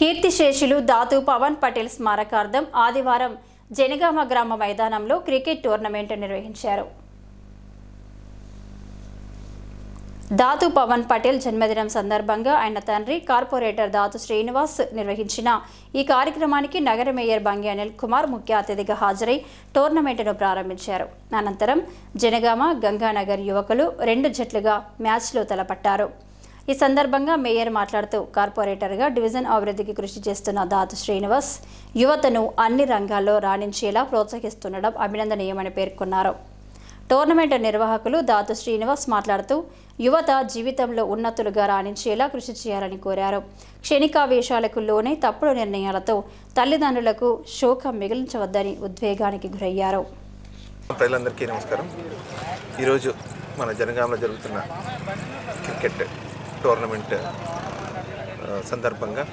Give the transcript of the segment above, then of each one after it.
కీర్తిశేషులు దాతు పవన్ పటేల్ స్మారకార్థం ఆదివారం జనగామ గ్రామ మైదానంలో క్రికెట్ టోర్నమెంట్ నిర్వహించారు. దాతు పవన్ పటేల్ జన్మదినం సందర్భంగా ఆయన తండ్రి కార్పొరేటర్ దాతు శ్రీనివాస్ నిర్వహించిన ఈ కార్యక్రమానికి నగర మేయర్ బంగి అనిల్ కుమార్ ముఖ్య అతిథిగా హాజరై టోర్నమెంటును ప్రారంభించారు. అనంతరం జనగామ గంగానగర్ యువకులు రెండు జట్లుగా మ్యాచ్లో తలపట్టారు. ఈ సందర్భంగా మేయర్ మాట్లాడుతూ కార్పొరేటర్గా డివిజన్ అభివృద్ధికి కృషి చేస్తున్న దాతు శ్రీనివాస్ యువతను అన్ని రంగాల్లో రాణించేలా ప్రోత్సహిస్తుండడం అభినందనీయమని పేర్కొన్నారు. టోర్నమెంట్ నిర్వాహకులు దాతు శ్రీనివాస్ మాట్లాడుతూ యువత జీవితంలో ఉన్నతులుగా రాణించేలా కృషి చేయాలని కోరారు. క్షణికావేశాలకు లోనే తప్పుడు నిర్ణయాలతో తల్లిదండ్రులకు శోకం మిగిలించవద్దని ఉద్వేగానికి గురయ్యారు. ప్రజలందరికీ నమస్కారం. ఈరోజు మన జనగామలో జరుగుతున్న క్రికెట్ టోర్నమెంట్ సందర్భంగా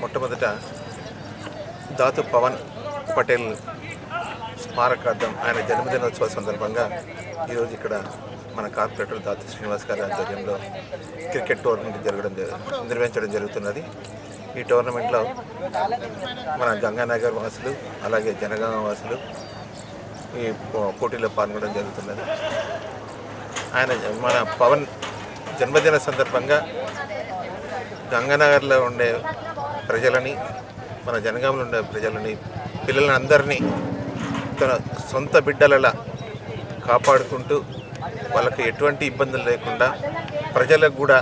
మొట్టమొదట దాతు పవన్ పటేల్ స్మారకార్థం ఆయన జన్మదినోత్సవ సందర్భంగా ఈరోజు ఇక్కడ మన కార్పొరేటర్ దాతు శ్రీనివాస్ గారి ఆధ్వర్యంలో క్రికెట్ టోర్నమెంట్ జరగడం నిర్వహించడం జరుగుతున్నది. ఈ టోర్నమెంట్లో మన గంగానగర్ వాసులు అలాగే జనగామ వాసులు ఈ పో- పోటీలో పాల్గొనడం జరుగుతున్నది. ఆయన మన పవన్ జన్మదిన సందర్భంగా గంగానగర్లో ఉండే ప్రజలని మన జనగాంలో ఉండే ప్రజలని పిల్లలని అందరినీ తన సొంత బిడ్డలలా కాపాడుకుంటూ వాళ్ళకి ఎటువంటి ఇబ్బందులు లేకుండా ప్రజలకు కూడా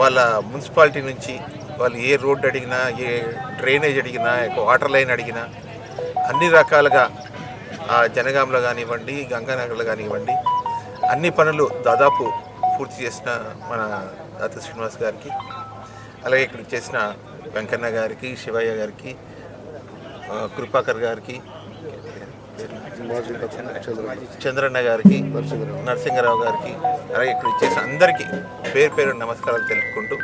వాళ్ళ మున్సిపాలిటీ నుంచి వాళ్ళు ఏ రోడ్డు అడిగినా ఏ డ్రైనేజ్ అడిగినా వాటర్ లైన్ అడిగినా అన్ని రకాలుగా జనగాంలో కానివ్వండి గంగానగర్లో కానివ్వండి అన్ని పనులు దాదాపు పూర్తి చేసిన మన దాత శ్రీనివాస్ గారికి అలాగే ఇక్కడ చేసిన వెంకన్న గారికి శివయ్య గారికి కృపాకర్ గారికి చంద్రన్న గారికి నరసింహరావు గారికి అలాగే ఇక్కడ ఇచ్చేసిన అందరికీ పేరు పేరు నమస్కారాలు తెలుపుకుంటూ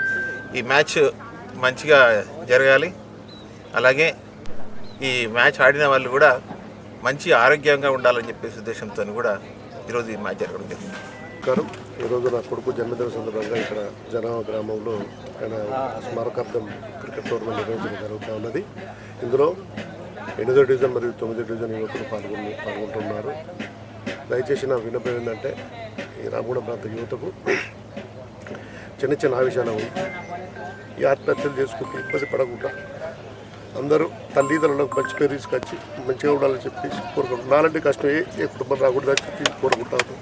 ఈ మ్యాచ్ మంచిగా జరగాలి. అలాగే ఈ మ్యాచ్ ఆడిన వాళ్ళు కూడా మంచి ఆరోగ్యంగా ఉండాలని చెప్పేసి ఉద్దేశంతో కూడా ఈరోజు ఈ మ్యాచ్ జరగడం జరిగింది. నమస్కారం. ఈరోజు నా కొడుకు జన్మదిన సందర్భంగా ఇక్కడ జనాభా గ్రామంలో ఆయన స్మారకార్థం క్రికెట్ టోర్నమెంట్ నిర్వహించడం జరుగుతూ ఉన్నది. ఇందులో ఎనిమిదో డివిజన్ మరియు తొమ్మిదో డివిజన్ యువకులు పాల్గొని పాల్గొంటున్నారు. దయచేసి నా విన్నపం ఏంటంటే ఈ రామగుండ ప్రాంత యువతకు చిన్న చిన్న ఆవిషయాలు ఉంది ఈ ఆత్మహత్యలు చేసుకుంటూ ఇబ్బంది పడకుండా అందరూ తల్లిదండ్రులకు మంచి పేరు తీసుకొచ్చి మంచిగా ఉండాలని చెప్పి కోరుకుంటున్నాను నాలంటే కష్టం. ఏ ఏ కుటుంబం రాకూడదని చెప్పి కోరుకుంటాను.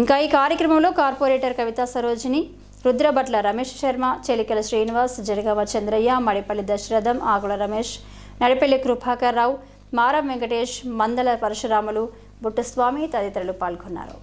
ఇంకా ఈ కార్యక్రమంలో కార్పొరేటర్ కవిత సరోజిని రుద్రభట్ల రమేష్ శర్మ చెలికల శ్రీనివాస్ జనగామ చంద్రయ్య మడిపల్లి దశరథం ఆకుల రమేష్ నడిపల్లి కృపాకర్ రావు మారం వెంకటేష్ మందల పరశురాములు బుట్టస్వామి తదితరులు పాల్గొన్నారు.